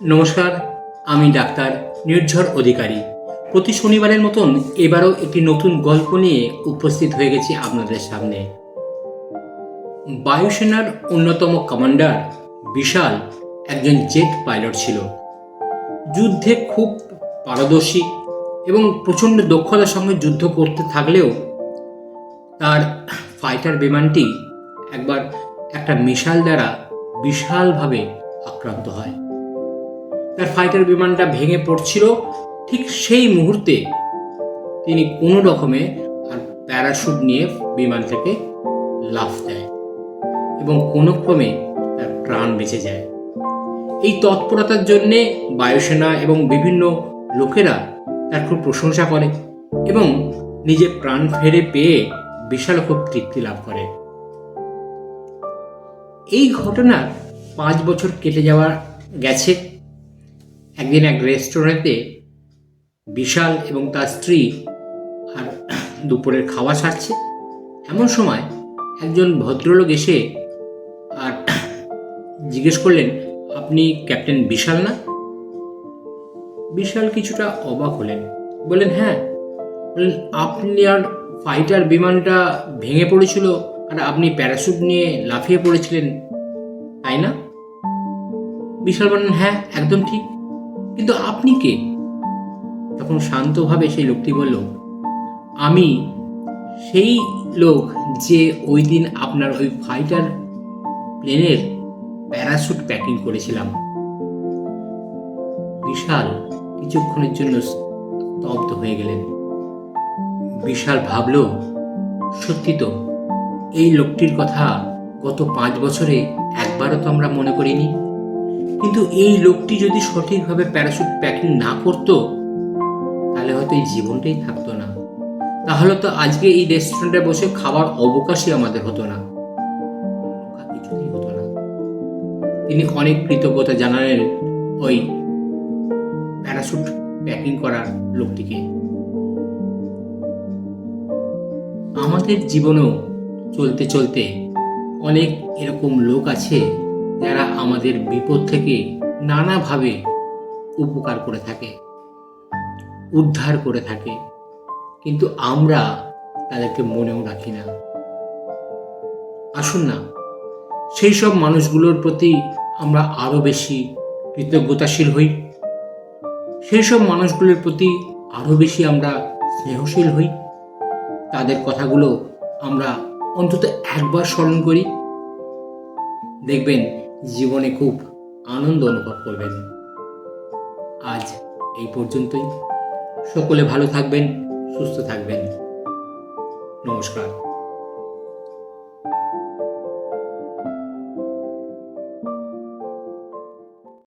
নমস্কার, আমি ডাক্তার নির্ঝর অধিকারী। প্রতি শনিবারের মতন এবারও একটি নতুন গল্প নিয়ে উপস্থিত হয়ে গেছি আপনাদের সামনে। বায়ুসেনার অন্যতম কমান্ডার বিশাল একজন জেট পাইলট ছিল। যুদ্ধে খুব পারদর্শী এবং প্রচণ্ড দক্ষতার সঙ্গে যুদ্ধ করতে থাকলেও তার ফাইটার বিমানটি একবার একটা মিশাল দ্বারা বিশালভাবে আক্রান্ত হয়। তার ফাইটার বিমানটা ভেঙে পড়ছিল। ঠিক সেই মুহূর্তে তিনি কোনো রকমে আর প্যারাশুট নিয়ে বিমান থেকে লাফ দেয় এবং কোনো ক্রমে তার প্রাণ বেঁচে যায়। এই তৎপরতার জন্যে বায়ুসেনা এবং বিভিন্ন লোকেরা তার খুব প্রশংসা করে এবং নিজের প্রাণ ফেরে পেয়ে বিশাল খুব তৃপ্তি লাভ করে। এই ঘটনার পাঁচ বছর কেটে যাওয়া গেছে। একদিন এক রেস্টুরেন্টে বিশাল এবং তার স্ত্রী আর দুপুরের খাওয়া সারছে। এমন সময় একজন ভদ্রলোক এসে আর জিজ্ঞেস করলেন, আপনি ক্যাপ্টেন বিশাল না? বিশাল কিছুটা অবাক হলেন। বললেন হ্যাঁ। বললেন, আপনি আর ফাইটার বিমানটা ভেঙে পড়েছিল আর আপনি প্যারাশুট নিয়ে লাফিয়ে পড়েছিলেন, তাই না? বিশাল বললেন হ্যাঁ একদম ঠিক। কিন্তু আপনি কে? তখন শান্তভাবে সেই লোকটি বলল, আমি সেই লোক যে ওই দিন আপনার ওই ফাইটার প্লেনের প্যারাশুট প্যাকিং করেছিলাম। বিশাল কিছুক্ষণের জন্য স্তব্ধ হয়ে গেলেন। বিশাল ভাবল, সত্যি তো, এই লোকটির কথা গত পাঁচ বছরে একবারও তো আমরা মনে করিনি? কিন্তু এই লোকটি যদি সঠিকভাবে প্যারাশুট প্যাকিং না করতো, তাহলে হয়তো এই জীবনটাই থাকতো না। তাহলে তো আজকে এই রেস্টুরেন্টে বসে খাবার অবকাশই আমাদের হতো না। হতো না। তিনি অনেক কৃতজ্ঞতা জানালেন ওই প্যারাশুট প্যাকিং করার লোকটিকে। আমাদের জীবনেও চলতে চলতে অনেক এরকম লোক আছে যারা আমাদের বিপদ থেকে নানাভাবে উপকার করে থাকে, উদ্ধার করে থাকে, কিন্তু আমরা তাদেরকে মনেও রাখি না। আসুন না, সেই সব মানুষগুলোর প্রতি আমরা আরও বেশি কৃতজ্ঞতাশীল হই। সেই সব মানুষগুলোর প্রতি আরও বেশি আমরা স্নেহশীল হই। তাদের কথাগুলো আমরা অন্তত একবার স্মরণ করি। দেখবেন জীবনে খুব আনন্দ অনুভব করবেন। আজ এই পর্যন্তই। সকলে ভালো থাকবেন সুস্থ থাকবেন। নমস্কার।